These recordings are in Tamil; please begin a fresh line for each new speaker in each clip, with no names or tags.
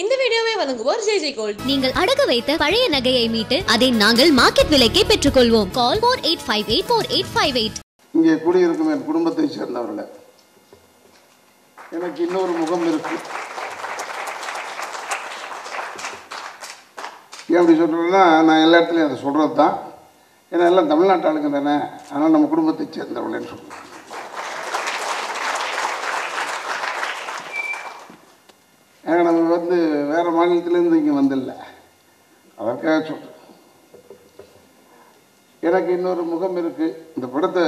இந்த வீடியோவை வழங்குவோர் ஜெய் ஜெய் கோல்ட்.
நீங்கள் அடகு வைத்த பழைய நகையை மீட்டு அதை நாங்கள் மார்க்கெட் விலைக்கே பெற்றுக்கொள்வோம். Call four eight five eight four eight five eight.
இங்கே குடியிருக்கும் என் குடும்பத்தை சேர்ந்தவர்கள எனக்கு இன்னொரு முகம் இருக்கு. ஏன் அப்படி சொல்கிறேன்னா நான் எல்லா இடத்துலையும் அதை சொல்கிறது தான் ஏன்னா எல்லாம் தமிழ்நாட்டு ஆளுங்க தானே. அதனால் நம்ம குடும்பத்தை சேர்ந்தவர்களேன்னு சொல்கிறேன் ஏன்னா நம்ம வந்து வேறு மாநிலத்திலேருந்து இங்கே வந்தில்ல. அதற்காக சொல்கிறேன் எனக்கு இன்னொரு முகம் இருக்குது இந்த படத்தை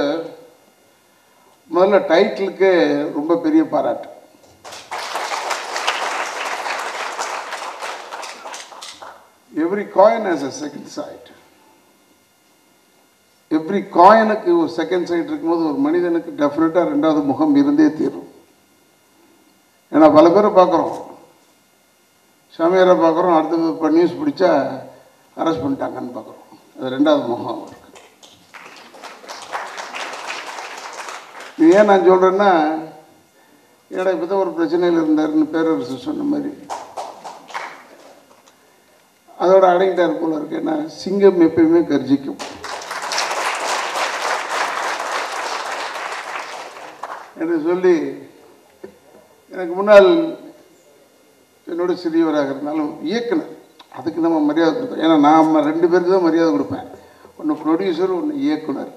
முதல்ல டைட்டிலுக்கு ரொம்ப பெரிய பாராட்டு. Every coin has a second side every காயினுக்கு ஒரு செகண்ட் சைட் இருக்கும்போது ஒரு மனிதனுக்கு டெஃபினட்டாக ரெண்டாவது முகம் இருந்தே தீரும். ஏன்னா பல பேரை பார்க்குறோம். சாமியாரை பார்க்குறோம் அடுத்தது இப்போ நியூஸ் பிடிச்சா அரெஸ்ட் பண்ணிட்டாங்கன்னு பார்க்குறோம். அது ரெண்டாவது முகம் இருக்குது இது ஏன் நான் சொல்கிறேன்னா ஏடா இப்போ தான் ஒரு பிரச்சனையில் இருந்தாருன்னு பேரரசு சொன்ன மாதிரி. அதோட அடங்கிட்டார் போல இருக்கு. ஏன்னா சிங்கம் எப்பயுமே கர்ஜிக்கும். என்று சொல்லி எனக்கு முன்னால் என்னோட சிறியவராக இருந்தாலும் இயக்குனர். அதுக்கு நம்ம மரியாதை கொடுப்போம் ஏன்னா நான் ரெண்டு பேருக்கு தான் மரியாதை கொடுப்பேன். ஒன்று ப்ரொடியூசர் ஒன்று இயக்குனர்.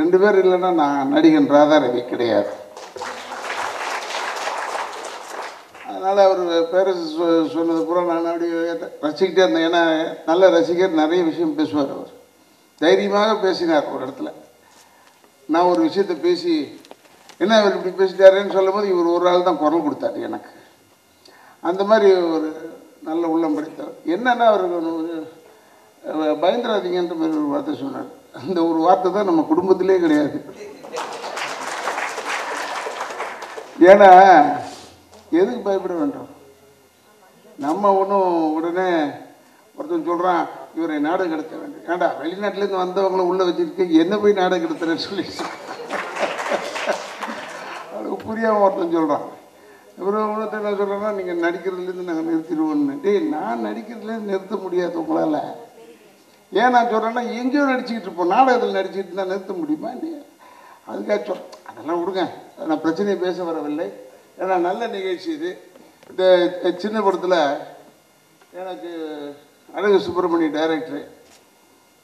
ரெண்டு பேர் இல்லைன்னா நான் நடிகன் ராதா ரவி கிடையாது. அதனால் அவர் பேரரசு சொ சொன்னது பூரா நான் அப்படி ரசிக்கிட்டே இருந்தேன். ஏன்னா நல்ல ரசிகர் நிறைய விஷயம் பேசுவார் அவர். தைரியமாக பேசினார் ஒரு இடத்துல. நான் ஒரு விஷயத்தை பேசி என்ன இவர் இப்படி பேசிட்டாருன்னு சொல்லும்போது இவர் ஒரு ஆள் தான் குரல் கொடுத்தாரு எனக்கு. அந்த மாதிரி ஒரு நல்ல உள்ளம் படைத்தவர் என்னன்னா அவர் பயந்துராதீங்கன்ற மாதிரி ஒரு வார்த்தை சொன்னார். அந்த ஒரு வார்த்தை தான் நம்ம குடும்பத்திலே கிடையாது. ஏன்னா எதுக்கு பயப்பட வேண்டும்? நம்ம ஒன்றும் உடனே ஒருத்தன் சொல்கிறான் இவரை நாடகம் கடத்த வேண்டும். ஏண்டா வெளிநாட்டிலேருந்து வந்தவங்கள உள்ளே வச்சுருக்கு என்ன போய் நாடகம் கடத்துறேன்னு சொல்லி அதுக்கு புரியாமல் ஒருத்தன் சொல்கிறான் இவரு ஒருத்தர் என்ன சொல்கிறேன்னா நீங்கள் நடிக்கிறதுலேருந்து நாங்கள் நிறுத்திடுவோம்னு. டேய் நான் நடிக்கிறதுலேருந்து நிறுத்த முடியாது உங்களால். ஏன் நான் சொல்கிறேன்னா எங்கேயோ நடிச்சுக்கிட்டு இருப்போம். நாடகத்தில் நடிச்சுக்கிட்டு தான் நிறுத்த முடியுமா நீ அதுக்காக சொல் அதெல்லாம் விடுங்க. நான் பிரச்சனையை பேச வரவில்லை. ஏன்னா நல்ல நிகழ்ச்சி இது. இந்த சின்ன படத்தில் எனக்கு அழகு சுப்பிரமணிய டைரக்டரு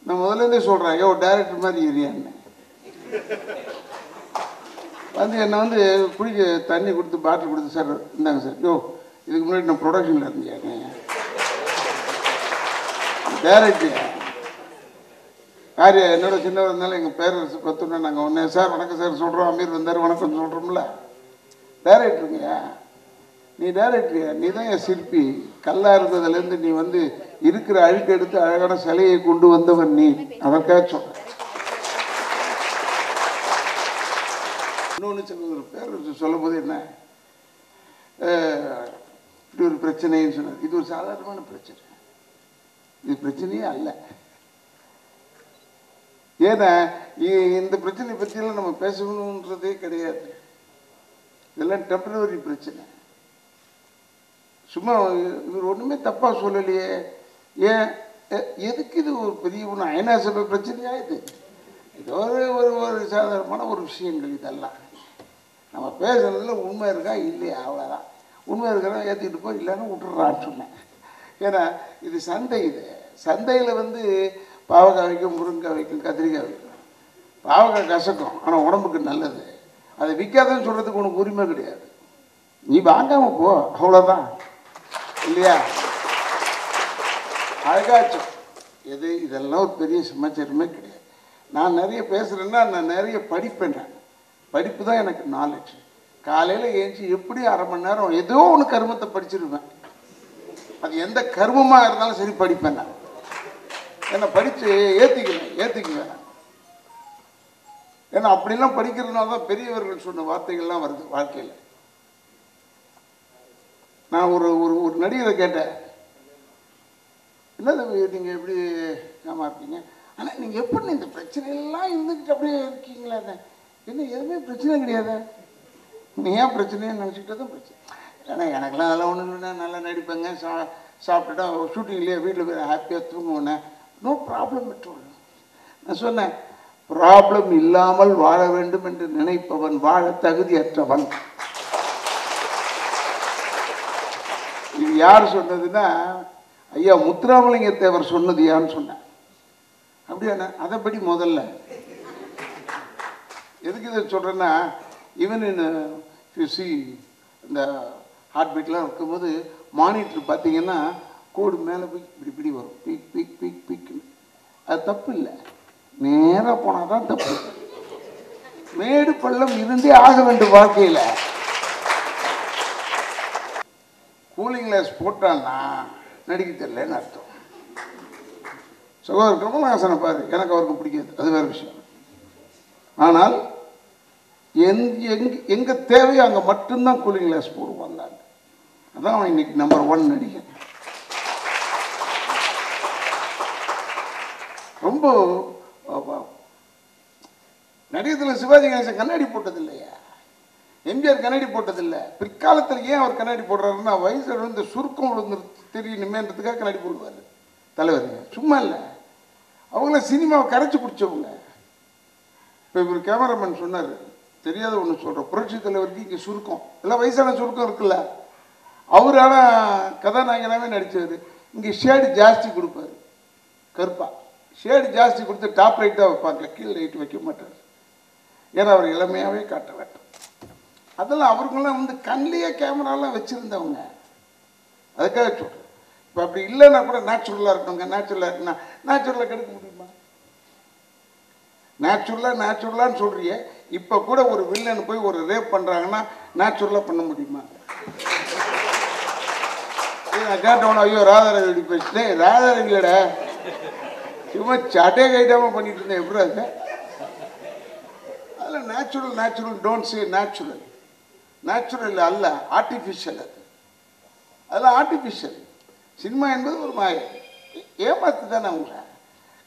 நான் முதல்லேருந்தே சொல்கிறேன் ஐயோ டைரக்டர் மாதிரி ஏரியான்னு வந்து என்னை வந்து குடிக்க தண்ணி கொடுத்து பாட்டில் கொடுத்து சார் இந்தாங்க சார். யோ இதுக்கு முன்னாடி நான் ப்ரொடக்ஷனில் இருந்தேன் டேரக்டர் யார் என்னோட சின்னவர் இருந்தாலும் எங்கள் பேரரசு பத்துனா நாங்கள் ஒன்றே சார் வணக்கம் சார். சொல்கிறோம் அமீர் வந்தார் வணக்கம் சொல்கிறோம்ல டேரக்டருங்கய்யா நீ டேரக்டரியா நீ தான் என் சிற்பி. கல்லாக இருந்ததுலேருந்து நீ வந்து இருக்கிற அழுக்கு எடுத்து அழகான சிலையை கொண்டு வந்தவன் நீ. அதற்காக சொல்கிறேன் இன்னொன்று சகோதரர் பேர் சொல்லும் போது என்ன? இப்படி ஒரு பிரச்சனைன்னு சொன்னார். இது ஒரு சாதாரணமான பிரச்சனை. இது பிரச்சனையே அல்ல. ஏன்னா இந்த பிரச்சனை பற்றியெல்லாம் நம்ம பேசணுன்றதே கிடையாது. இதெல்லாம் டெம்பரவரி பிரச்சனை. சும்மா இவர் ஒன்றுமே தப்பாக சொல்லலையே. ஏன்? எதுக்கு இது ஒரு பெரிய ஒன்று அயனா சபை பிரச்சனையா இது? இது ஒரு ஒரு ஒரு சாதாரணமான ஒரு விஷயங்கள் இதெல்லாம். நம்ம பேசுறதுல உண்மை இருக்கா? இல்லையா? அவ்வளோதான் உண்மை இருக்கிறவன் ஏற்றிக்கிட்டு போய் இல்லைன்னு விட்டுறான்னு சொன்னேன். ஏன்னா இது சந்தை இது. சந்தையில் வந்து பாவக்காய் வைக்கும் முருங்கைக்காய் வைக்கும் கத்திரிக்காய் வைக்கும். பாவக்காய் கசக்கும் ஆனால் உடம்புக்கு நல்லது. அதை விற்காதன்னு சொல்கிறதுக்கு உனக்கு உரிமை கிடையாது. நீ வாங்காமல் போ அவ்வளோதான் இல்லையா? அழகாச்சும் எது? இதெல்லாம் ஒரு பெரிய சமாச்சாரமே கிடையாது. நான் நிறைய பேசுகிறேன்னா நான் நிறைய படிப்பேன் நான். படிப்பு தான் எனக்கு நாலேஜ் காலையில் ஏஞ்சி எப்படி அரை மணி நேரம் ஏதோ ஒன்று கருமத்தை படிச்சிருவேன். அது எந்த கருமமாக இருந்தாலும் சரி படிப்பேன் நான். என்னை படித்து ஏற்றிக்குவேன் ஏற்றிக்குவேன் ஏன்னா அப்படிலாம் படிக்கிறதுனால தான் பெரியவர்கள் சொன்ன வார்த்தைகள்லாம் வருது வாழ்க்கையில். நான் ஒரு ஒரு ஒரு நடிகரை கேட்டேன். என்ன நீங்கள் எப்படி ஏமா இருக்கீங்க ஆனால் நீங்கள் எப்படி இந்த பிரச்சனையெல்லாம் இருந்துக்கிட்டு அப்படியே இருக்கீங்களா என்ன எதுவுமே பிரச்சனை கிடையாது? நீ ஏன் பிரச்சனைன்னு நினச்சிக்கிட்டே தான் பிரச்சனை. ஏன்னா எனக்கெல்லாம் அதெல்லாம் ஒன்றும் இல்லைன்னா நல்லா நடிப்பேங்க. சா சாப்பிட்டுட்டா ஷூட்டிங்லேயே வீட்டில் போய் ஹாப்பியாக தூங்குவோன்னே நோ ப்ராப்ளம் பெற்றோம் நான் சொன்னேன் ப்ராப்ளம் இல்லாமல் வாழ வேண்டும் என்று நினைப்பவன் வாழ தகுதியற்றவன். இது யார் சொன்னதுன்னா ஐயா முத்துராமலிங்க தேவர் சொன்னது யான்னு சொன்னேன். அப்படியான அதைப்படி முதல்ல எதுக்கு இதை சொல்கிறேன்னா ஈவன் இன் யூ சி இந்த ஹார்ட் பீட்லாம் இருக்கும்போது மானிட்டர் பார்த்தீங்கன்னா கோடு மேலே போய் இப்படி இப்படி வரும். பீக் பீக் பீக் பீக்குன்னு. அது தப்பு இல்லை. நேராக போனால் தான் தப்பு. மேடு பள்ளம் இருந்தே ஆக வேண்டும் வாழ்க்கையில். கூலிங் கிளாஸ் போட்டான்னா நடிக்க தெரியலன்னு அர்த்தம். சகோதரர் கமலஹாசனை பாரு எனக்கு அவருக்கு பிடிக்காது. அது வேறு விஷயம். ஆனால் எங் எங் எங்கே தேவையோ அங்கே மட்டும்தான் கூலிங் கிளாஸ் போடுவாங்க அதான் அவன் இன்னைக்கு நம்பர் ஒன் நடிகன். ரொம்ப நடிகத்தில் சிவாஜி கணேசன் கண்ணாடி போட்டது இல்லையா எம்ஜிஆர் கண்ணாடி போட்டதில்லை. பிற்காலத்தில் ஏன் அவர் கண்ணாடி போடுறாருன்னா வயசு இந்த சுருக்கம் விழுந்து தெரியணுமேன்றதுக்காக கண்ணாடி போடுவார். தலைவர் சும்மா இல்லை. அவங்களாம் சினிமாவை கரைச்சி பிடிச்சவங்க. இப்போ இவர் கேமராமேன் சொன்னார் தெரியாத ஒன்று சொல்கிறேன் புரட்சி தலைவருக்கு இங்கே சுருக்கம். எல்லாம் வயசான சுருக்கம் இருக்குல்ல? அவர் ஆனால் கதாநாயகனாகவே நடித்தவர் இங்கே ஷேடு ஜாஸ்தி கொடுப்பாரு. கருப்பா. ஷேடு ஜாஸ்தி கொடுத்து டாப் ரைட்டாக வைப்பாங்க கீழே ரைட் வைக்க மாட்டார். ஏன்னா அவர் இளமையாகவே காட்ட வேண்டும் அதெல்லாம் அவருக்கெல்லாம் வந்து கண்லேயே கேமராலாம் வச்சுருந்தவங்க. அதுக்காக சொல்கிறேன் இப்போ அப்படி இல்லைன்னா கூட நேச்சுரலாக இருக்கணுங்க. நேச்சுரலாக இருக்குன்னா நேச்சுரலாக கெடுக்க முடியுமா? நேச்சுரலாக நேச்சுரலான்னு சொல்கிறியே இப்போ கூட ஒரு வில்லன் போய் ஒரு ரேப் பண்ணுறாங்கன்னா நேச்சுரலாக பண்ண முடியுமா? நான் கேட்டவன ஐயோ ராதாரவி இப்படி பேசிட்டேன் ராதாரவியோட சும்மா சட்டே கைட்டாமல் பண்ணிட்டு இருந்தேன். எப்படி அது? அதில் natural natural don't say natural natural அல்ல ஆர்டிஃபிஷியல் அது. அதில் ஆர்டிஃபிஷியல் சினிமா என்பது ஒரு மாய. ஏமாத்து தானே அவங்க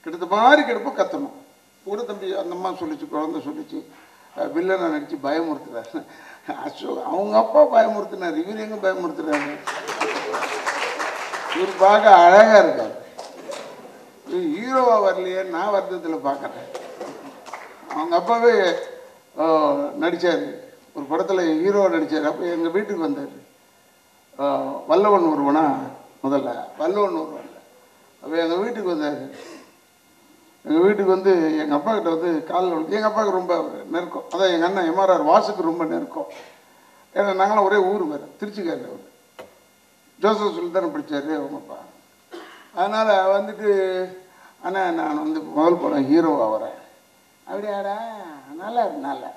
கிட்டத்த மாதிரி கிடப்ப கத்தணும். கூட தம்பி அந்த அம்மா சொல்லிச்சு குழந்தை சொல்லிச்சு. வில்லனை நடித்து பயமுறுத்துறாரு. அசோக் அவங்க அப்பா பயமுறுத்தினார் இவர் எங்கே பயமுறுத்துறாரு? இவர் பார்க்க அழகாக இருக்கார். இவர் ஹீரோவாக வரலையே நான் வருத்தத்தில் பார்க்குறேன். அவங்க அப்பாவே நடித்தார் ஒரு படத்தில் ஹீரோவாக நடித்தார் அப்போ எங்கள் வீட்டுக்கு வந்தார். வல்லவன் ஒருவனா முதல்ல? வல்லவன் ஒருவன் அப்போ எங்கள் வீட்டுக்கு வந்தார். எங்கள் வீட்டுக்கு வந்து எங்கள் அப்பா கிட்ட வந்து காலில் விழுந்து எங்கள் அப்பாவுக்கு ரொம்ப நெருக்கம். அதான் எங்கள் அண்ணன் எம்ஆர்ஆர் வாசுக்கு ரொம்ப நெருக்கம். ஏன்னா நாங்களாம் ஒரே ஊர் வேறு திருச்சிக்காரில் அவர் ஜோசப் சொல்லி படித்தார் அவங்க அப்பா. அதனால் வந்துட்டு அண்ணா நான் வந்து முதல் படம் ஹீரோவாக வரேன். அப்படியாடா நல்லா நல்லா.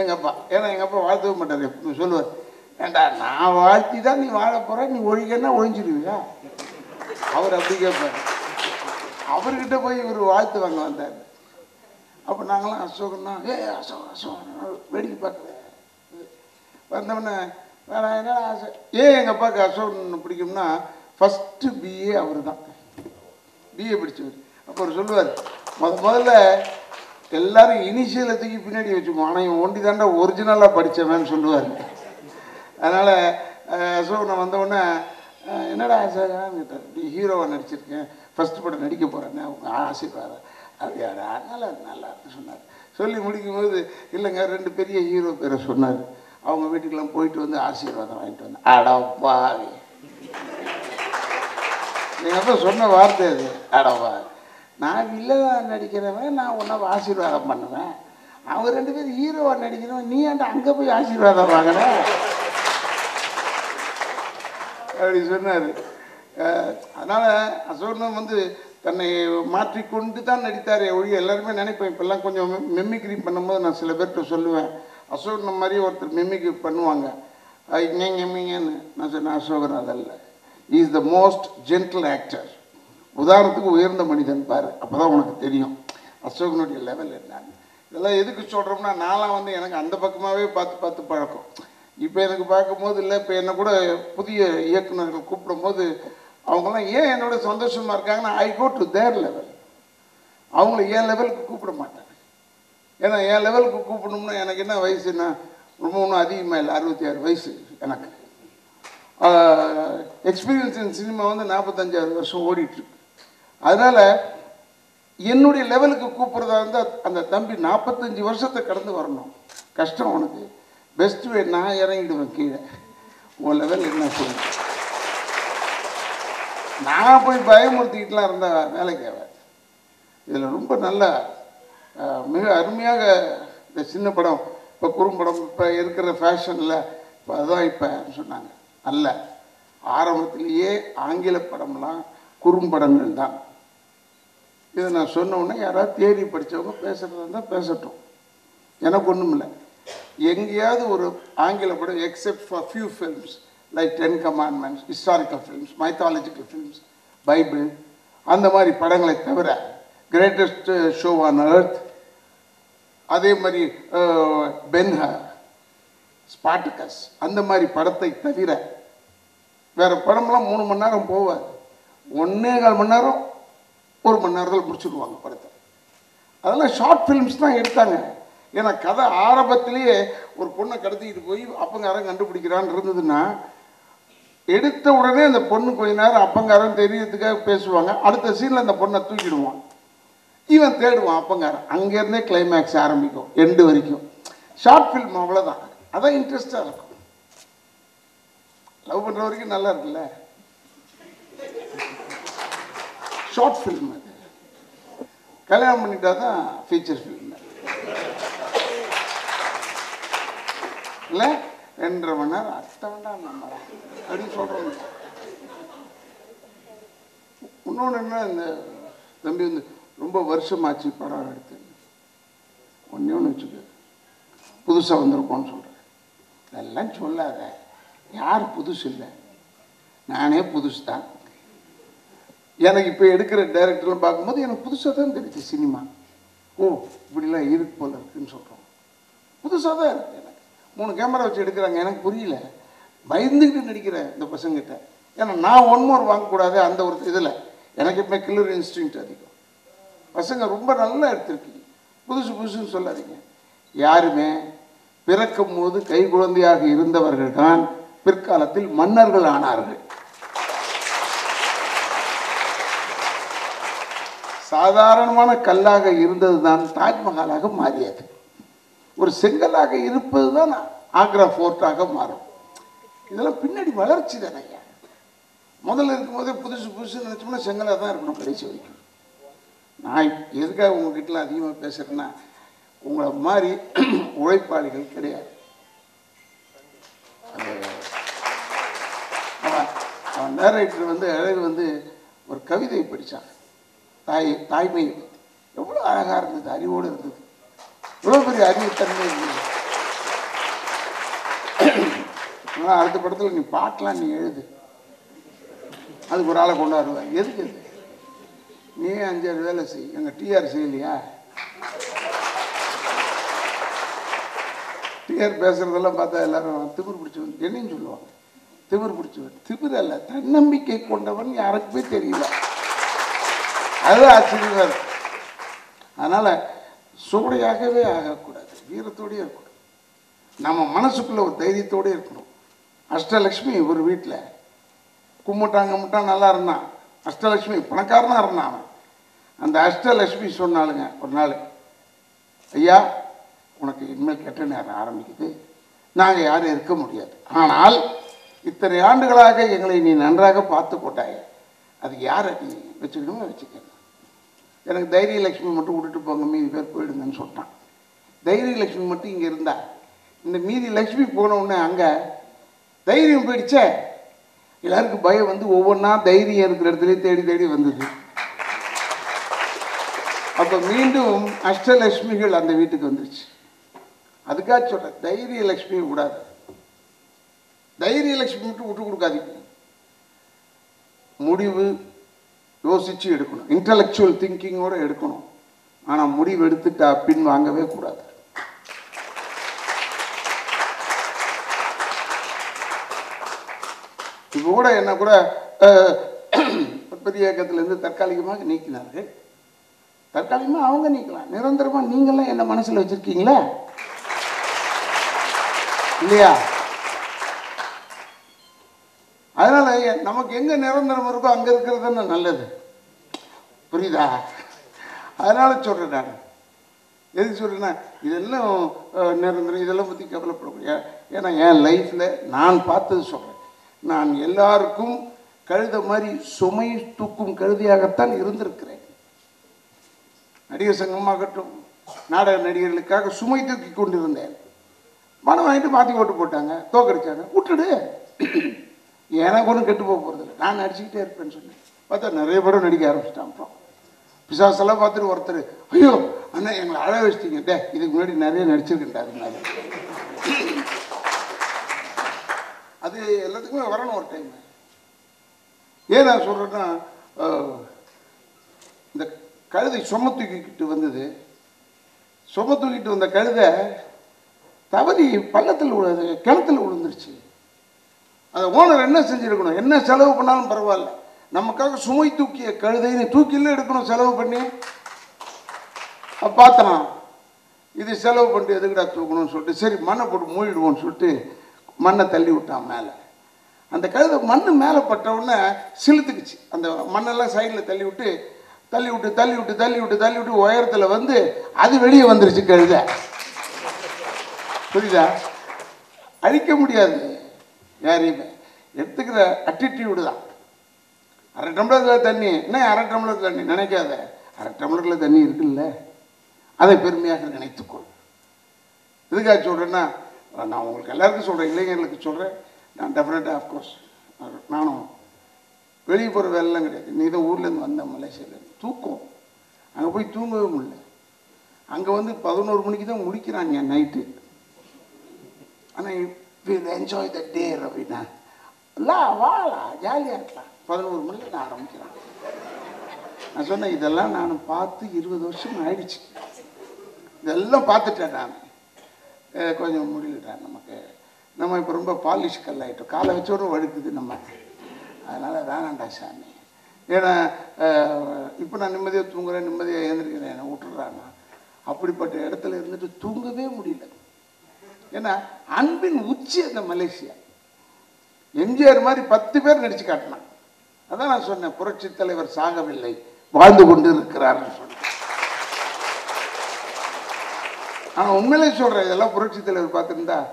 எங்கள் அப்பா ஏன்னா எங்கள் அப்பா வாழ்த்தவே மாட்டார் எப்பவுமே சொல்லுவார். ஏண்டா நான் வாழ்த்தி தான் நீ வாழ போகிற நீ ஒழிக்கன்னா ஒழிஞ்சிடுவியா அவர் அப்படி கேட்பார் அவர்கிட்ட போய் இவர் வாழ்த்து வாங்க வந்தார். அப்போ நாங்களாம் அசோகன்னா ஏ அசோக அசோகன் வேடிக்கை பார்க்குறேன் வந்தவொடனே வேணா என்ன ஆசை? ஏன் எங்கள் அப்பாவுக்கு அசோகன் பிடிக்கும்னா ஃபஸ்ட்டு பிஏ அவர் தான் பிஏ படித்தவர் அப்போ அவர் சொல்லுவார் முத முதல்ல எல்லாரும் இனிஷியலை தூக்கி பின்னாடி வச்சுக்குவோம். ஆனால் இவன் ஒண்டி தாண்டா ஒரிஜினலாக படித்தவன் சொல்லுவார். அதனால் அசோகனை வந்தவுடனே என்னடா ஆசைன்னு கேட்டார். இப்படி ஹீரோவாக நடிச்சிருக்கேன் ஃபஸ்ட்டு படம் நடிக்க போகிறேன்னு அவங்க ஆசீர்வாதம் அப்படியாடா நல்லா இருக்கு, நல்லா இருக்குன்னு சொன்னார். சொல்லி முடிக்கும்போது இல்லைங்க ரெண்டு பெரிய ஹீரோ பேரை சொன்னார். அவங்க வீட்டுக்கெல்லாம் போயிட்டு வந்து ஆசீர்வாதம் வாங்கிட்டு வந்தேன். அடப்பாவி எங்கள் அப்பா சொன்ன வார்த்தை அது. அடவா நான் வில்லன் நடிக்கிறவன் நான் உன்னை ஆசீர்வாதம் பண்ணுவேன். அவங்க ரெண்டு பேரும் ஹீரோவாக நடிக்கிறவன் நீ ஏன்டா அங்கே போய் ஆசீர்வாதம் வாங்கின அப்படி சொன்னார். அதனால் அசோகன் வந்து தன்னை மாற்றிக்கொண்டு தான் நடித்தாரே ஒழிய எல்லாருமே நினைப்பேன் இப்போல்லாம் கொஞ்சம் மெமிக்ரி பண்ணும்போது நான் சில பேர்கிட்ட சொல்லுவேன் அசோகன் மாதிரி ஒருத்தர் மெமிக்ரி பண்ணுவாங்க. நீங்கள் மீங்கன்னு நான் சொன்னேன் அசோகன் அதல்ல. Is the most gentle actor உதாரணத்துக்கு உயர்ந்த மனிதன் பாரு அப்போ தான் உனக்கு தெரியும். அசோகனுடைய லெவல் என்னன்னு. இதெல்லாம் எதுக்கு சொல்கிறோம்னா நான்லாம் வந்து எனக்கு அந்த பக்கமாகவே பார்த்து பார்த்து பழக்கம். இப்போ எனக்கு பார்க்கும்போது இல்லை இப்போ என்னை கூட புதிய இயக்குநர்கள் கூப்பிடும்போது அவங்களாம் ஏன் என்னோட சந்தோஷமாக இருக்காங்கன்னா ஐ கோ டு தேர் லெவல் அவங்கள என் லெவலுக்கு கூப்பிட மாட்டேன் ஏன்னா என் லெவலுக்கு கூப்பிடணும்னா எனக்கு என்ன வயசுன்னா ரொம்ப ஒன்றும் அதிகமாக இல்லை அறுபத்தி ஆறு வயசு எனக்கு. எக்ஸ்பீரியன்ஸ் இன் சினிமா வந்து நாற்பத்தஞ்சாறு வருஷம் ஓடிட்டுருக்கு அதனால் என்னுடைய லெவலுக்கு கூப்பிட்றதா இருந்தால் அந்த தம்பி நாற்பத்தஞ்சு வருஷத்தை கடந்து வரணும். கஷ்டம் உனக்கு. பெஸ்ட் வே நான் இறங்கிடுவேன் கீழே. உன் லெவல் என்ன சொல்லுங்கள் நான் போய் பயமுறுத்திக்கிட்டுலாம் இருந்தால் வேலைக்கு இதில் ரொம்ப நல்ல மிக அருமையாக இந்த சின்ன படம் இப்போ குறும்படம் இப்போ இருக்கிற ஃபேஷனில் இப்போ அதுதான் இப்போ சொன்னாங்க. அல்ல ஆரம்பத்திலேயே ஆங்கில படம்லாம் குறும்படங்கள் தான். இதை நான் சொன்ன யாராவது தேடி படித்தவங்க பேசுகிறதா இருந்தால் பேசட்டும். எனக்கு ஒன்றும் இல்லை எங்கேயாவது ஒரு ஆங்கில படம் except for few films like ten commandments historical films mythological films Bible அந்த மாதிரி படங்களை தவிர கிரேட்டஸ்ட் ஷோ ஆன் அர்த் அதே மாதிரி பென்ஹர் ஸ்பாட்டகஸ் அந்த மாதிரி படத்தை தவிர வேறு படம்லாம் மூணு மணி நேரம் போவாது ஒன்றே கால் மணி நேரம் ஒரு மணி நேரத்தில் முடிச்சுடுவாங்க படத்தை. அதெல்லாம் ஷார்ட் ஃபிலிம்ஸ் தான் எடுத்தாங்க. ஏன்னா கதை ஆரம்பத்திலேயே ஒரு பொண்ணை கடத்திக்கிட்டு போய் அப்பங்காரன் கண்டுபிடிக்கிறான்னு இருந்ததுன்னா எடுத்த உடனே அந்த பொண்ணு கொஞ்ச நேரம் அப்பங்காரன் தெரியறதுக்காக பேசுவாங்க. அடுத்த சீனில் அந்த பொண்ணை தூக்கிடுவான். இவன் தேடுவான் அப்பங்காரன் அங்கேருந்தே கிளைமேக்ஸ் ஆரம்பிக்கும் எண்டு வரைக்கும். ஷார்ட் ஃபிலிம் அவ்வளோதான் அதான் இன்ட்ரெஸ்டாக இருக்கும். லவ் பண்ணுற வரைக்கும் நல்லா இருக்குல்ல? ஷார்ட் ஃபில்ம் அது. கல்யாணம் பண்ணிட்டா தான் ஃபீச்சர் ஃபில்ம் இல்லை? ரெண்டரை மணி நேரம் அர்த்தம் வேண்டாம் நம்ம அப்படின்னு சொல்கிறோம் இன்னொன்று என்ன இந்த தம்பி வந்து ரொம்ப வருஷமாச்சு படம் எடுத்து. ஒன்றே ஒன்று வச்சுக்க. புதுசாக வந்திருக்கோன்னு சொல்கிறேன் இதெல்லாம் சொல்லாத. யார் புதுசு இல்லை. நானே புதுசு தான் எனக்கு இப்போ எடுக்கிற டைரக்டர்லாம் பார்க்கும்போது எனக்கு புதுசாக தான் தெரியுது சினிமா. ஓ இப்படிலாம் இருக்கு போல இருக்குன்னு சொல்கிறோம் புதுசாக தான் இருக்குது மூணு கேமரா வச்சு எடுக்கிறாங்க. எனக்கு புரியல. பயந்துக்கிட்டு நடிக்கிறேன் இந்த பசங்கிட்ட. ஏன்னா நான் ஒன் மோர் வாங்கக்கூடாது அந்த ஒரு இதில். எனக்கு எப்பவுமே கில்லர் இன்ஸ்டிங்க்ட் அதிகம். பசங்க ரொம்ப நல்லா எடுத்திருக்கீங்க. புதுசு புதுசுன்னு சொல்லாதீங்க. யாருமே பிறக்கும் போது கை குழந்தையாக இருந்தவர்கள் தான் பிற்காலத்தில் மன்னர்கள் ஆனார்கள். சாதாரணமான கல்லாக இருந்தது தான் தாஜ்மஹாலாக மாறியது. ஒரு செங்கலாக இருப்பது தான் ஆக்ரா ஃபோர்ட்டாக மாறும். இதெல்லாம் பின்னாடி வளர்ச்சி தானேயா முதல்ல இருக்கும்போதே புதுசு புதுசு நினச்சோம்னா செங்கலாக தான் இருக்கணும் கடைசி வரைக்கும். நான் எதுக்காக உங்ககிட்டலாம் அதிகமாக பேசுகிறேன்னா உங்களை மாதிரி உழைப்பாளிகள் கிடையாது. அவன் அவன் வந்து அழகு வந்து ஒரு கவிதை படித்தான் தாய் தாய்மை எவ்வளோ அழகாக இருந்தது அறிவோடு இருந்தது. இவ்வளோ பெரிய அறிவுத்தன்மை ஆனால் அடுத்த படத்தில் நீ பாட்டெலாம் நீ எழுது. அதுக்கு ஒரு ஆளை கொண்டாடுவேன் எதுக்கு இது நீ அஞ்சாறு வேலை செய். எங்கள் டிஆர் செய்யலையா? டிஆர் பேசுகிறதெல்லாம் பார்த்தா எல்லாரும் திமிர் பிடிச்சவன் என்னன்னு சொல்லுவாங்க. திமிர் பிடிச்சவன் திமிர் அல்ல தன்னம்பிக்கை கொண்டவன் யாருக்குமே தெரியல. அது ஆச்சரியமாக இருக்கு. அதனால் சோடையாகவே ஆகக்கூடாது வீரத்தோடயே இருக்கணும். நம்ம மனசுக்குள்ளே ஒரு தைரியத்தோடு இருக்கணும். அஷ்டலக்ஷ்மி ஒரு வீட்டில் கும்பிட்டாங்க கும்பிட்டா நல்லா இருந்தான். அஷ்டலக்ஷ்மி பணக்காரனாக இருந்தான் அவன். அந்த அஷ்டலக்ஷ்மி சொன்னாலுங்க ஒரு நாள் ஐயா உனக்கு இனிமேல் கெட்ட நேரம் ஆரம்பிக்குது. நாங்கள் யாரும் இருக்க முடியாது. ஆனால் இத்தனை ஆண்டுகளாக எங்களை நீ நன்றாக பார்த்து போட்டாய் அது யாரை நீ வச்சுக்கணுமோ வச்சுக்கணும் எனக்கு தைரிய லட்சுமி மட்டும் விட்டுட்டு போங்க மீதி பேர் போயிடுங்கன்னு சொல்லிட்டான். தைரிய லட்சுமி மட்டும் இங்கே இருந்தா. இந்த மீதி லட்சுமி போனவுடனே அங்கே தைரியம் போயிடுச்சே. எல்லாருக்கும் பயம் வந்து ஒவ்வொன்றா தைரியம் இருக்கிற இடத்துலையும் தேடி தேடி வந்தது. அப்போ மீண்டும் அஷ்டலட்சுமிகள் அந்த வீட்டுக்கு வந்துருச்சு. அதுக்காக சொல்கிறேன் தைரிய லட்சுமி விடாது. தைரிய லட்சுமி மட்டும் விட்டு கொடுக்காதீங்க. முடிவு யோசித்து எடுக்கணும். இன்டலெக்சுவல் திங்கிங்கோட எடுக்கணும். ஆனால் முடிவு எடுத்துட்டா பின் வாங்கவே கூடாது. இப்போ கூட என்ன கூட அஹ், பெரிய இயக்கத்திலேருந்து தற்காலிகமாக நீக்கினார்கள் தற்காலிகமாக அவங்க நீக்கலாம். நிரந்தரமாக நீங்களாம் என்ன மனசில் வச்சுருக்கீங்களா? இல்லையா? அதனால நமக்கு எங்கே நிரந்தரம் இருக்கோ அங்கே இருக்கிறது தானே நல்லது. புரியுதா? அதனால் சொல்கிறேன் நான். எதுக்கு சொல்கிறேன்னா இதெல்லாம் நிரந்தரம் இதெல்லாம் பற்றி கவலைப்படக்கூடிய ஏன்னா என் லைஃப்பில் நான் பார்த்தது சொல்கிறேன் நான் எல்லாருக்கும் கழுத மாதிரி சுமை தூக்கும் கழுதியாகத்தான் இருந்திருக்கிறேன். நடிகர் சங்கமாகட்டும் நாடக நடிகர்களுக்காக சுமை தூக்கி கொண்டிருந்தேன். பணம் வாங்கிட்டு மாற்றி ஓட்டு போட்டாங்க. தோக்கடிச்சாங்க. விட்டுடு. எனக்கு ஒன்றும் கெட்டு போக போகிறதில்ல நான் நடிச்சுக்கிட்டே இருப்பேன்னு சொன்னேன். பார்த்தா நிறைய படம் நடிக்க ஆரம்பிச்சிட்டான் அப்புறம். பிசாசெல்லாம் பார்த்துட்டு ஒருத்தர் ஐயோ அண்ணா எங்களை அழ வச்சிட்டீங்க. டே இதுக்கு முன்னாடி நிறைய நடிச்சிருக்கேன்டா. அது அது எல்லாத்துக்குமே வரணும் ஒரு டைம் ஏன் நான் சொல்கிறேன்னா இந்த கழுதை சும தூக்கிக்கிட்டு வந்தது. சும தூக்கிட்டு வந்த கழுதை தவறி பள்ளத்தில் கிணத்துல விழுந்துருச்சு. அந்த ஓனர் என்ன செஞ்சுருக்கணும்? என்ன செலவு பண்ணாலும் பரவாயில்ல. நமக்காக சுமை தூக்கிய கழுதைன்னு தூக்கில எடுக்கணும் செலவு பண்ணி. அப்ப பார்த்தனா இது செலவு பண்ணிட்டு எதுக்கடா தூக்கணும்னு சொல்லிட்டு சரி மண்ணை போட்டு மூழ்கிடுவோம்னு சொல்லிட்டு மண்ணை தள்ளி விட்டான் மேலே. அந்த கழுதை மண் மேலே பட்ட உடனே சிலுத்துக்குச்சு. அந்த மண்ணெல்லாம் சைடில் தள்ளி விட்டு தள்ளி விட்டு தள்ளி விட்டு தள்ளி விட்டு தள்ளி விட்டு உயரத்தில் வந்து அது வெளியே வந்துருச்சு கழுதை. புரியுதா? அழிக்க முடியாது. யாரையுமே எடுத்துக்கிற அட்டிடியூடு தான். அரை டம்ளரில் தண்ணி என்ன அரை டம்ளர் தண்ணி? நினைக்காத. அரை டம்ளரில் தண்ணி இருக்குல்ல. அதை பெருமையாக நினைத்துக்கொள். எதுக்காக சொல்கிறேன்னா நான் உங்களுக்கு எல்லாருக்கும் சொல்கிறேன் இளைஞர்களுக்கு சொல்கிறேன் நான் டெஃபினட்டாக அஃப்கோர்ஸ் நானும் வெளியே போகிற வேலைலாம் கிடையாது. நீ தான் ஊர்லேருந்து வந்த மலேசியாவிலேருந்து தூக்கம். அங்கே போய் தூங்கவே முடியல. அங்கே வந்து பதினோரு மணிக்கு தான் முடிக்கிறாங்க நைட்டு ஆனால் வில் என்ஜாய் த டே அப்படின்னா லா வாலா ஜாலியாக இருக்கலாம் பதினோரு மணிக்கு நான் ஆரம்பிக்கிறேன். நான் சொன்னேன் இதெல்லாம் நான் பார்த்து இருபது வருஷம் ஆயிடுச்சு. இதெல்லாம் பார்த்துட்டேன் நான். கொஞ்சம் முடியலடா நமக்கு. நம்ம இப்போ ரொம்ப பாலிஷ் கல்லாயிட்டோம். காலை வச்சோட வழுக்குது நம்ம. அதனால் வேணாண்டா சாமி. ஏன்னா இப்போ நான் நிம்மதியாக தூங்குறேன் நிம்மதியாக எழுந்திருக்கிறேன் என்னை விட்டுறாங்க அப்படிப்பட்ட இடத்துல இருந்துட்டு தூங்கவே முடியல. ஏன்னா அன்பின் உச்சி அந்த மலேசியா. எம்ஜிஆர் மாதிரி பத்து பேர் நடிச்சு காட்டினான் அதான் நான் சொன்னேன் புரட்சி தலைவர் சாகவில்லை வாழ்ந்து கொண்டு இருக்கிறார்னு சொன்னேன். ஆனால் உண்மையிலே சொல்கிறேன் இதெல்லாம் புரட்சி தலைவர் பார்த்துருந்தா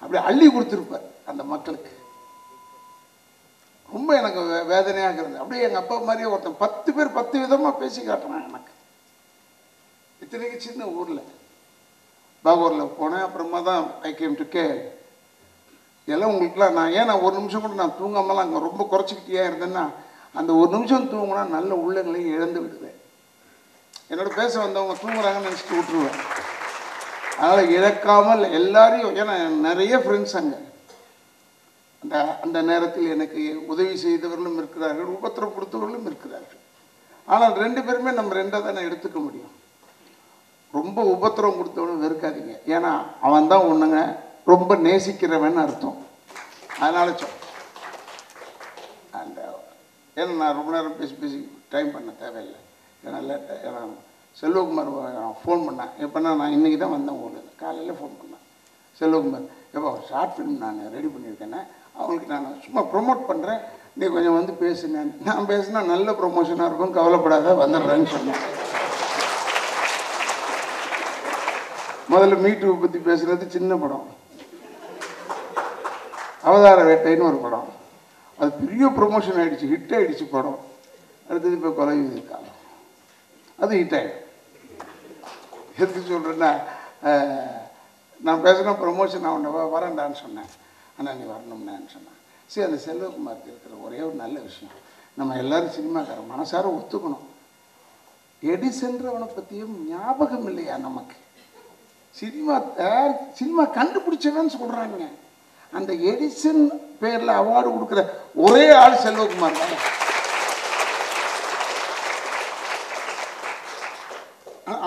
அப்படியே அள்ளி கொடுத்துருப்பார் அந்த மக்களுக்கு. ரொம்ப எனக்கு வே- வேதனையாக இருந்தது. அப்படியே எங்கள் அப்பா மாதிரியே ஒருத்தன் பத்து பேர் பத்து விதமாக பேசி காட்டினான் எனக்கு. இத்தனைக்கு சின்ன ஊரில். பாகூரில் போனேன் அப்புறமா தான் ஐ கேம் டு கே இதெல்லாம் உங்களுக்குலாம் நான் ஏன் நான் ஒரு நிமிஷம் கூட நான் தூங்காமலாம் அங்கே ரொம்ப குறைச்சிக்கிட்டே இருந்தேன்னா அந்த ஒரு நிமிஷம் தூங்கினா நல்ல உள்ளங்களையும் இழந்து விடுவேன். என்னோட பேச வந்தவங்க தூங்குறாங்கன்னு நினச்சிட்டு விட்டுருவேன். அதனால் இழக்காமல் எல்லாரையும் ஏன்னா நிறைய ஃப்ரெண்ட்ஸ் அங்கே. அந்த அந்த நேரத்தில் எனக்கு உதவி செய்தவர்களும் இருக்கிறார்கள் உபத்திரம் கொடுத்தவர்களும் இருக்கிறார்கள். ஆனால் ரெண்டு பேருமே நம்ம ரெண்டாக தானே எடுத்துக்க முடியும். ரொம்ப உபத்திரம் கொடுத்தவனும் வெறுக்காதீங்க. ஏன்னா அவன் தான் ஒன்றுங்க ரொம்ப நேசிக்கிறவன் அர்த்தம். அதனால சொல் அந்த ஏன்னா நான் ரொம்ப நேரம் பேசி பேசி டைம் பண்ண தேவையில்லை. ஏன்னா லேட்டாக ஏன்னா செல்வகுமார் ஃபோன் பண்ணேன். எப்போனா நான் இன்றைக்கி தான் வந்தேன் உங்களுக்கு காலையில் ஃபோன் பண்ணேன். செல்வகுமார் எப்போ ஷார்ட் ஃபிலிம் நான் ரெடி பண்ணியிருக்கேனே. அவங்களுக்கு நான் சும்மா ப்ரொமோட் பண்ணுறேன் நீ கொஞ்சம் வந்து பேசுனேன். நான் பேசினா நல்ல ப்ரொமோஷனாக இருக்கும். கவலைப்படாத வந்துடுறேன்னு சொன்னேன். முதல்ல மீட்டு பற்றி பேசுனது சின்ன படம். அவதார வேட்டைன்னு ஒரு படம். அது பெரிய ப்ரொமோஷன் ஆயிடுச்சு ஹிட் ஆயிடுச்சு படம். அடுத்தது இப்போ கொலை இருக்காங்க அது ஹிட் ஆயிடும் எதுக்கு சொல்கிறேன்னா நான் பேசுனா ப்ரொமோஷன் அவனை வரேன்டான்னு சொன்னேன். ஆனால் நீ வரணும்னான்னு சொன்னேன். சரி அந்த செல்வகுமாருக்கு இருக்கிற ஒரே ஒரு நல்ல விஷயம். நம்ம எல்லோரும் சினிமாக்காரன் மனசார ஒத்துக்கணும். எடிசன்றவனை பற்றியும் ஞாபகம் இல்லையா நமக்கு? சினிமா தயார் சினிமா கண்டுபிடிச்சவன்னு சொல்கிறாங்க அந்த எடிசன் பேரில் அவார்டு கொடுக்குற ஒரே ஆள் செல்வகுமார் தான்.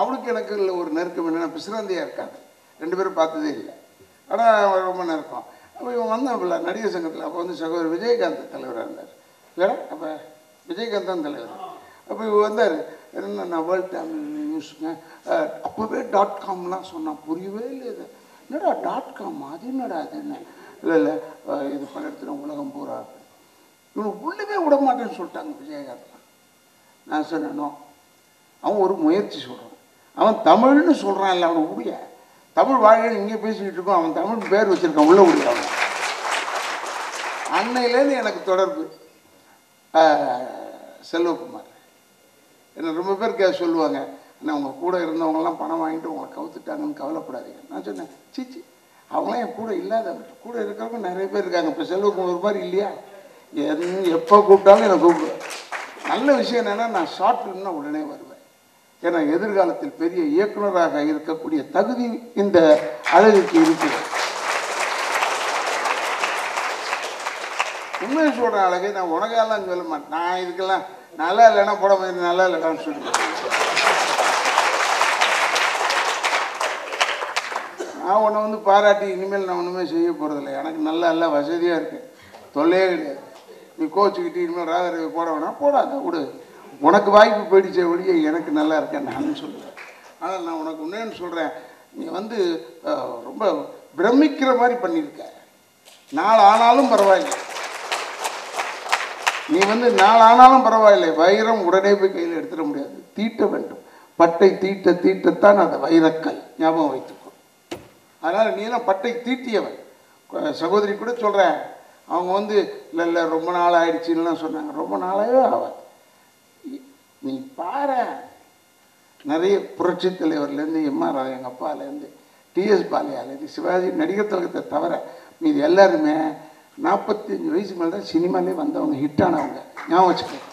அவனுக்கு எனக்கு இல்லை ஒரு நெருக்கம் என்னன்னா பிசிராந்தியாக இருக்காங்க ரெண்டு பேரும் பார்த்ததே இல்லை. ஆனால் ரொம்ப நெருக்கம். அப்போ இவன் வந்தான்ல நடிகர் சங்கத்தில். அப்போ வந்து சகோதரர் விஜயகாந்த் தலைவராக இருந்தார். இல்லைடா அப்போ விஜயகாந்த் தான் தலைவர். அப்போ இவன் வந்தார். என்ன நான் வேர்ல்ட் தமிழ் நியூஸுங்க அப்போவே டாட் காம்லாம் சொன்னால் புரியவே இல்லை இது. என்னடா டாட் காம் அது என்னடா அது என்ன? இல்லை இல்லை இது படம் உலகம் பூரா. இவனுக்கு உள்ளவே விட மாட்டேன்னு சொல்லிட்டாங்க விஜயகாந்த்லாம். நான் சொன்னேனோ அவன் ஒரு முயற்சி சொல்கிறான் அவன் தமிழ்னு சொல்கிறான் இல்லை அவனை உடைய. தமிழ் வாழ்க்கையில் இங்கே பேசிக்கிட்டு இருக்கோம். அவன் தமிழ் பேர் வச்சுருக்கான் உள்ள உடைய அவன். அன்னையிலேருந்து எனக்கு தொடர்பு. ஆஹ், செல்வகுமார். என்ன ரொம்ப பேர் கே சொல்லுவாங்க. நான் உங்கள் கூட இருந்தவங்கலாம் பணம் வாங்கிட்டு உங்களை கவுத்துட்டாங்கன்னு கவலைப்படாதீங்க. நான் சொன்னேன் சீச்சி அவங்களாம் என் கூட இல்லாத கூட இருக்கிறவங்க நிறைய பேர் இருக்காங்க. இப்போ செல்வகுமார் மாதிரி இல்லையா? என் எப்போ கூப்பிட்டாலும் என்னை கூப்பிடுவேன் நல்ல விஷயம் என்னென்னா நான் ஷார்ட் ஃபிலிம்னா உடனே வருவேன். ஏன்னா எதிர்காலத்தில் பெரிய இயக்குனராக இருக்கக்கூடிய தகுதி இந்த அழகுக்கு இருக்கிறது. உண்மையை சொல்கிற அழகை நான் உனக்கெல்லாம் சொல்ல மாட்டேன். நான் இதுக்கெல்லாம் நல்லா இல்லைன்னா போட முடியாது நல்லா இல்லைடான்னு சொல்லி நான் உன்னை வந்து பாராட்டி இனிமேல் நான் ஒன்றுமே செய்ய போகிறதில்ல எனக்கு நல்லா எல்லாம் வசதியாக இருக்குது தொல்லையே கிடையாது. நீ கோச்சுக்கிட்டு இனிமேல் ராதாரவி போட வேணாம் போடாத விடு. உனக்கு வாய்ப்பு போயிடுச்சே ஒழிய எனக்கு நல்லா இருக்கேன் நான் சொல்லுவேன் ஆனால் நான் உனக்கு உண்மைன்னு சொல்கிறேன் நீ வந்து ரொம்ப பிரமிக்கிற மாதிரி பண்ணியிருக்க. நாள் ஆனாலும் பரவாயில்லை. நீ வந்து நாள் ஆனாலும் பரவாயில்லை. வைரம் உடனே போய் கையில் எடுத்துட முடியாது. தீட்ட வேண்டும். பட்டை தீட்ட தீட்டத்தான் அந்த வைரக்கல். ஞாபகம் வைத்து அதனால் நீலாம் பட்டை தீட்டியவன். சகோதரி கூட சொல்கிறேன் அவங்க வந்து இல்லை இல்லை ரொம்ப நாள் ஆயிடுச்சுன்னுலாம் சொன்னாங்க. ரொம்ப நாளாகவே ஆகாது நீ பாரு. நிறைய புரட்சி தலைவர்லேருந்து எம்ஆர் எங்கள் அப்பாலேருந்து டிஎஸ் பாலியாலேருந்து சிவாஜி நடிகர் திலகத்தை தவிர மீது எல்லாருமே நாற்பத்தஞ்சு வயசு மேலே தான் சினிமாலே வந்தவங்க ஹிட்டானவங்க ஞாபகம் வச்சுக்கோங்க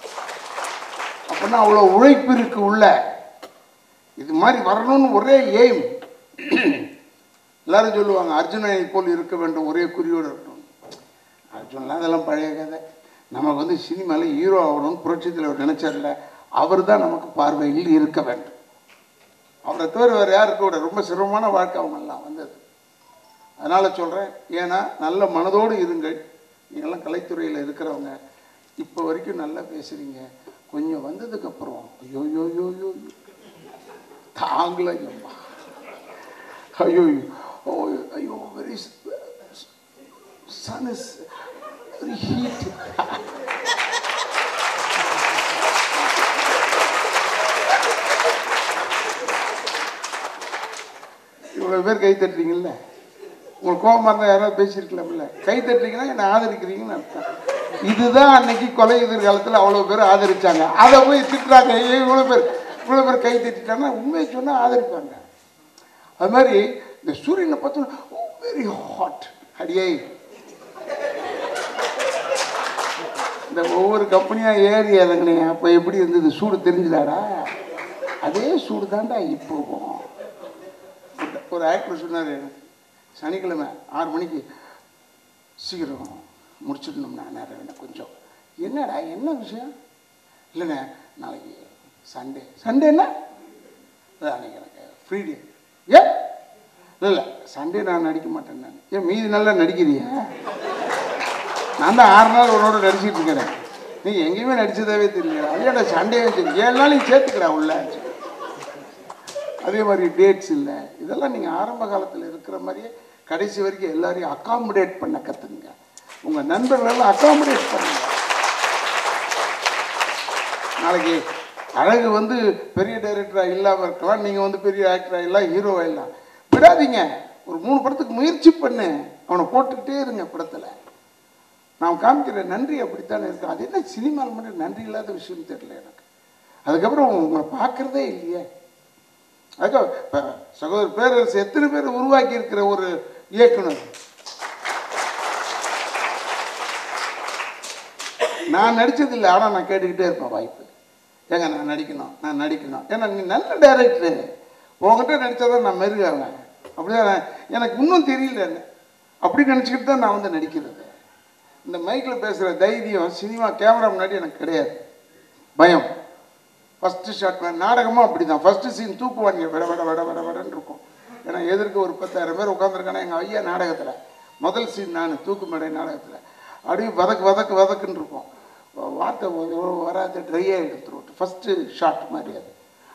அப்படின்னா அவ்வளோ உழைப்பு இருக்குது உள்ள. இது மாதிரி வரணும்னு ஒரே எய்ம் எல்லாரும் சொல்லுவாங்க அர்ஜுனனை போல் இருக்க வேண்டும் ஒரே குறியோடு இருக்கணும் அர்ஜுன்லாம் அதெல்லாம் பழைய கதை. நமக்கு வந்து சினிமாவில் ஹீரோ ஆகணும்னு புரட்சி தலைவர் நினைச்சார்ல அவர் தான் நமக்கு பார்வையில் இருக்க வேண்டும். அவரை தவிர வேறு யாருக்கு கூட ரொம்ப சிரமமான வாழ்க்கை அவங்கெல்லாம் வந்தது. அதனால் சொல்கிறேன் ஏன்னா நல்ல மனதோடு இருங்கள். நீங்கள்லாம் கலைத்துறையில் இருக்கிறவங்க. இப்போ வரைக்கும் நல்லா பேசுகிறீங்க கொஞ்சம் வந்ததுக்கப்புறம் ஐயோ யோ யோ யோ யோ. ஐயோ ஐயோ oh, ஐயோ very sun is very heat இவ்வளோ பேர் கை தட்டுறீங்கல்ல? உங்களுக்கு கோபமாக இருந்தால் யாராவது பேசியிருக்கலாம்ல. கை தட்டுறீங்கன்னா என்னை ஆதரிக்கிறீங்கன்னு அர்த்தம். இதுதான் அன்னைக்கு கொலை எதிர்காலத்தில் அவ்வளோ பேர் ஆதரிச்சாங்க. அதை போய் திட்டுறாங்க. ஏய், இவ்வளோ பேர் இவ்வளோ பேர் கை தட்டிட்டாங்கன்னா உண்மையை சொன்னால் ஆதரிப்பாங்க. அது மாதிரி இந்த சூரியனை பார்த்தோன்னா வெரி ஹாட் அடியே. இந்த ஒவ்வொரு கம்பெனியாக ஏறி இறங்கினேன் அப்போ எப்படி இருந்தது? சூடு தெரிஞ்சுதாடா? அதே சூடு தான்டா இப்போவும் ஒரு- ஆக்டர் சொன்னார் சனிக்கிழமை ஆறு மணிக்கு சீக்கிரம் முடிச்சிடணும்னா நேரம் வேணும் கொஞ்சம். என்னடா என்ன விஷயம்? இல்லைண்ணே நாளைக்கு சண்டே. சண்டே என்ன அன்னைக்கு எனக்கு ஃப்ரீடே ஏன்? இல்லை இல்லை. சண்டே நான் நடிக்க மாட்டேன் நான். ஏன் மீதி நல்லா நடிக்கிறியா? நான் தான் ஆறு நாள் உன்னோட நடிச்சிட்டு இருக்கிறேன். நீ எங்கேயுமே நடிச்சதாவே தெரியல ஐயாடா சண்டே வச்சு ஏழு நாள் நீ சேர்த்துக்கிறா உள்ள. அதே மாதிரி டேட்ஸ் இல்லை. இதெல்லாம் நீங்கள் ஆரம்ப காலத்தில் இருக்கிற மாதிரியே கடைசி வரைக்கும் எல்லாரையும் அக்காமடேட் பண்ண கற்றுங்க உங்கள் நண்பர்களெல்லாம் அக்காமடேட் பண்ணுங்க. நாளைக்கு அழகு வந்து பெரிய டைரக்டராக இல்லாமல் இருக்கலாம். நீங்கள் வந்து பெரிய ஆக்டராக இல்லை ஹீரோ இல்லை. விடாதீங்க. ஒரு மூணு படத்துக்கு முயற்சி பண்ணு. அவனை போட்டுக்கிட்டே இருங்க படத்தில். நான் காமிக்கிற நன்றி அப்படித்தானே இருக்கும் அது என்ன சினிமாவில் மட்டும் நன்றி இல்லாத விஷயம் தெரியல எனக்கு. அதுக்கப்புறம் உங்களை பார்க்குறதே இல்லையே. அதுக்கு இப்போ சகோதரர் பேரரசு எத்தனை பேர் உருவாக்கி இருக்கிற ஒரு இயக்குனர்? நான் நடித்தது இல்லை ஆனால் நான் கேட்டுக்கிட்டே இருப்பேன் வாய்ப்பு. ஏங்க நான் நடிக்கணும் நான் நடிக்கணும். ஏன்னா நீ நல்ல டைரக்டரு உங்ககிட்ட நடித்தாதான் நான் மெருகாவேன் அப்படிதான் எனக்கு இன்னும் தெரியல அப்படி நினச்சிக்கிட்டு தான் நான் வந்து நடிக்கிறது. இந்த மைக்கில் பேசுகிற தைரியம் சினிமா கேமரா முன்னாடி எனக்கு கிடையாது. பயம். ஃபஸ்ட்டு ஷாட் நாடகமும் அப்படி தான் ஃபஸ்ட்டு சீன் தூக்குவாங்க விட விட விட விட விடன்னு இருக்கும். ஏன்னா எதிர்க்க ஒரு பத்தாயிரம் பேர் உட்காந்துருக்கானா எங்கள் ஐயா நாடகத்தில். முதல் சீன் நான் தூக்கு மேடை நாடகத்தில். அப்படியே வதக்கு வதக்கு வதக்குன்னு இருக்கும். வார்த்தை வராது ட்ரையாக எடுத்துருவோம் ஃபஸ்ட்டு ஷாட் மாதிரி அது.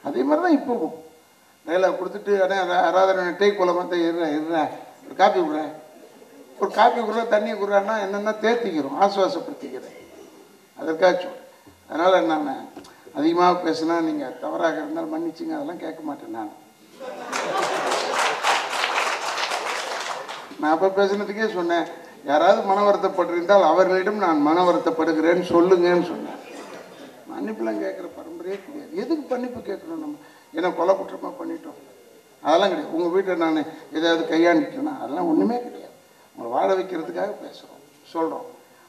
அதே மாதிரி தான் இப்போவும். டைலாக் கொடுத்துட்டு அண்ணே ஆராதனை டேக் குலமாக இருறேன் இருறேன் ஒரு காப்பி விட்றேன் ஒரு காப்பி குடுற தண்ணி குடுறான்னா என்னென்னா தேர்த்திக்கிறோம் ஆசுவாசப்படுத்திக்கிறேன் அதற்காக சொல்கிறேன் அதனால் நான் அதிகமாக பேசினா நீங்கள் தவறாக இருந்தால் மன்னிச்சுங்க அதெல்லாம் கேட்க மாட்டேன் நான். நான் அப்போ பேசுனதுக்கே சொன்னேன் யாராவது மன வருத்தப்பட்டிருந்தால் அவர்களிடம் நான் மன வருத்தப்படுகிறேன்னு சொல்லுங்கன்னு சொன்னேன். மன்னிப்புலாம் கேட்குற பரம்பரையே கிடையாது. எதுக்கு மன்னிப்பு கேட்கணும் நம்ம? ஏன்னா கொலை குற்றமாக பண்ணிட்டோம். அதெல்லாம் கிடையாது. உங்கள் வீட்டை நான் ஏதாவது கையாண்டுட்டேன்னா அதெல்லாம் ஒன்றுமே கிடையாது. உங்களை வாழ வைக்கிறதுக்காக பேசுகிறோம் சொல்கிறோம்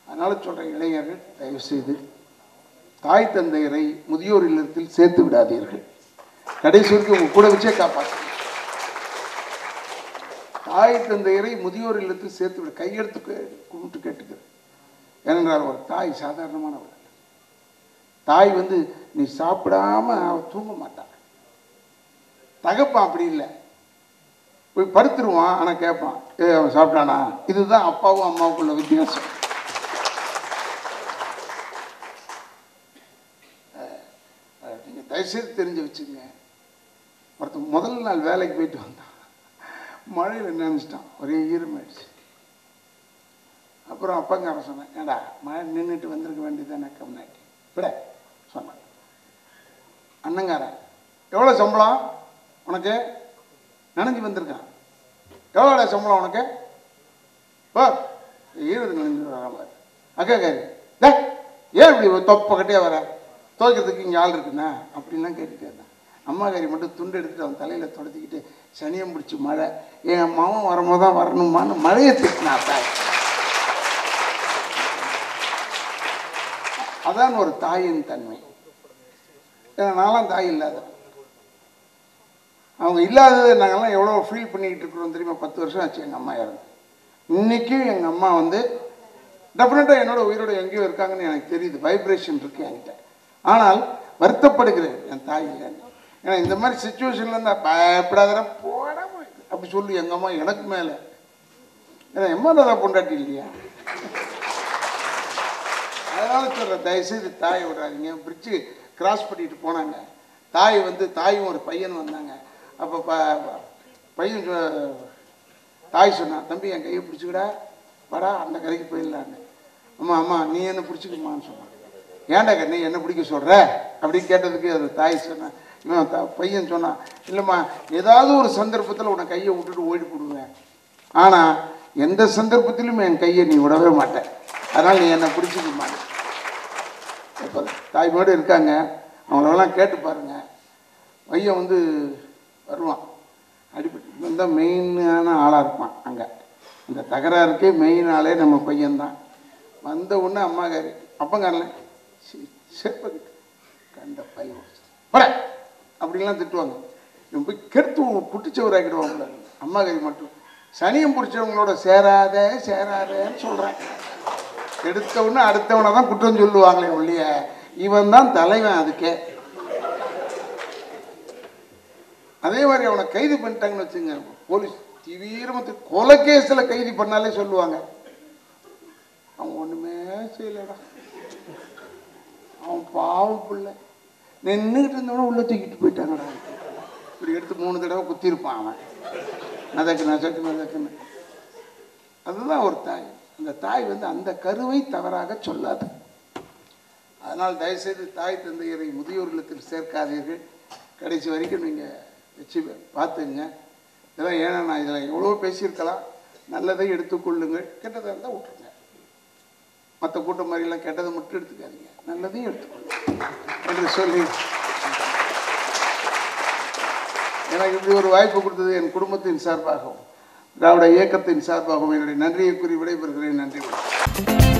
அதனால் சொல்கிறேன் இளைஞர்கள் தயவுசெய்து தாய் தந்தையரை முதியோர் இல்லத்தில் சேர்த்து விடாதீர்கள். கடைசி வரைக்கும் உங்கள் கூட வச்சே காப்பாற்று தாய் தந்தையரை முதியோர் இல்லத்தில் சேர்த்து விட. கையெடுத்து கும்பிட்டு கேட்டுக்கிறேன் ஏனென்றால் ஒரு தாய் சாதாரணமானவர் தாய் வந்து நீ சாப்பிடாம அவள் தூங்க மாட்டாள் தகப்பான் அப்படி இல்லை. போய் படுத்துருவான் ஆனால் கேட்பான் ஏ அவன் சாப்பிட்டானா? இதுதான் அப்பாவும் அம்மாவுக்குள்ள வித்தியாசம். நீங்கள் தயவுசெய்து தெரிஞ்சு வச்சுங்க ஒருத்தன் முதல் நாள் வேலைக்கு போயிட்டு வந்தான். மழையில் நினைச்சிட்டான் ஒரே ஈரமாயிடுச்சு. அப்புறம் அப்பங்காரன் சொன்னேன் ஏடா மழை நின்றுட்டு வந்திருக்க வேண்டியதானே கம்னாட்டி விட சொன்னான். அண்ணங்காரன் எவ்வளோ சம்பளம்? உனக்கு நனைஞ்சு வந்திருக்கான். எவ்வளோ சம்பளம் உனக்கு? ஓ ஈரது நனைஞ்சு வராம அக்கா காரி டே ஏன் இப்படி தொப்பை கட்டியா வர? துவைக்கிறதுக்கு இங்கே ஆள் இருக்குண்ணா? அப்படின்லாம் கேட்டுட்டு அம்மா காரி மட்டும் துண்டு எடுத்துட்டு அவன் தலையில் தொடச்சிக்கிட்டு சனியம் பிடிச்சி மழை. என் மாமன் வரும்போது தான் வரணுமான்னு மழையை திட்டினா தாய் அதான் ஒரு தாயின் தன்மை. ஏன்னா நான்லாம் தாய் இல்லாத அவங்க இல்லாதது நாங்கள்லாம் எவ்வளோ ஃபீல் பண்ணிக்கிட்டு இருக்கிறோம் தெரியுமா? பத்து வருஷம் ஆச்சு எங்கள் அம்மா இறந்து. இன்றைக்கும் எங்கள் அம்மா வந்து டெஃபினட்டாக என்னோட உயிரோட எங்கேயோ இருக்காங்கன்னு எனக்கு தெரியுது. வைப்ரேஷன் இருக்குது என்கிட்ட. ஆனால் வருத்தப்படுகிறேன். என் தாய் இல்லைன்னு. ஏன்னா இந்த மாதிரி சுச்சுவேஷனில் இருந்தால் பயப்படாத போட அப்படி சொல்லி எங்கள் அம்மா எனக்கு மேலே. ஏன்னா எம்மா பொண்டாட்டி இல்லையா? அதனால சொல்கிறேன் தயவுசெய்து தாயை விடாதீங்க. பிரிட்ஜு கிராஸ் பண்ணிட்டு போனாங்க. தாய் வந்து தாயும் ஒரு பையன் வந்தாங்க. அப்போ ப பையன் சொ- தாய் சொன்னான் தம்பி என் கையை பிடிச்சிக்கடா வாடா அந்த கதைக்கு போயிடலான்னு. அம்மா அம்மா நீ என்ன பிடிச்சிக்கம்மான்னு சொன்னான். ஏன்டா கண்ணு என்ன பிடிக்க சொல்கிற அப்படின்னு கேட்டதுக்கு அது தாய் சொன்னான் இவன் த- பையன் சொன்னான் இல்லைம்மா ஏதாவது ஒரு சந்தர்ப்பத்தில் உன்னை கையை விட்டுட்டு ஓடி போடுவேன். ஆனால் எந்த சந்தர்ப்பத்திலும் என் கையை நீ விடவே மாட்டேன் அதனால் நீ என்னை பிடிச்சிக்க மாட்டேன் இப்போ தாய்மோடு இருக்காங்க. அவங்களெல்லாம் கேட்டு பாருங்கள் பையன் வந்து வருவான். அடிப்பட்டு இவன் தான் மெயினான ஆளாக இருப்பான் அங்கே. இந்த தகராறுக்கே மெயின் ஆளே நம்ம பையன்தான். வந்த உடனே அம்மாக்காரி அப்பங்காரில் செப்பங்கிட்டு கண்ட பையன் பட! அப்படின்லாம் திட்டுவாங்க. இவன் போய் கெடுத்து அம்மா அம்மாக்காரி மட்டும் சனியம் பிடிச்சவங்களோட சேராத சேராதன்னு சொல்கிறேன் எடுத்த உடனே அடுத்தவனை தான் குற்றம் சொல்லுவாங்களே ஒழிய இவன் தான் தலைவன் அதுக்கே. அதே மாதிரி அவனை கைது பண்ணிட்டாங்கன்னு வச்சுங்க போலீஸ் தீவிரமத்து கொலை கேஸில் கைது பண்ணாலே சொல்லுவாங்க. அவன் ஒன்றுமே செய்யலடா. அவன் பாவம் பிள்ளை. நின்றுக்கிட்டு இருந்தவன உள்ள தூக்கிட்டு போயிட்டாங்கடா இப்படி எடுத்து மூணு தடவை குத்திருப்பான் அவன். நதக்கு நசக்கு நதக்குன்னு. அதுதான் ஒரு தாய். அந்த தாய் வந்து அந்த கருவை தவறாக சொல்லாது. அதனால் தயவுசெய்து தாய் தந்தையரை முதியோர் இல்லத்தில் சேர்க்காதீர்கள். கடைசி வரைக்கும் நீங்கள் வச்சு பார்த்துங்க இதெல்லாம் ஏன்னா நான் இதில் எவ்வளோ பேசியிருக்கலாம். நல்லதை எடுத்துக்கொள்ளுங்கள். கெட்டதாக இருந்தால் விட்டுருங்க. மற்ற கூட்டம் மாதிரிலாம் கெட்டதை மட்டும் எடுத்துக்காதீங்க. நல்லதையும் எடுத்துக்கொள்ளுங்க என்று சொல்லி. எனக்கு இப்படி ஒரு வாய்ப்பு கொடுத்தது என் குடும்பத்தின் சார்பாகவும் திராவிட இயக்கத்தின் சார்பாகவும் என்னுடைய நன்றியை கூறி விடைபெறுகிறேன். நன்றி. வணக்கம்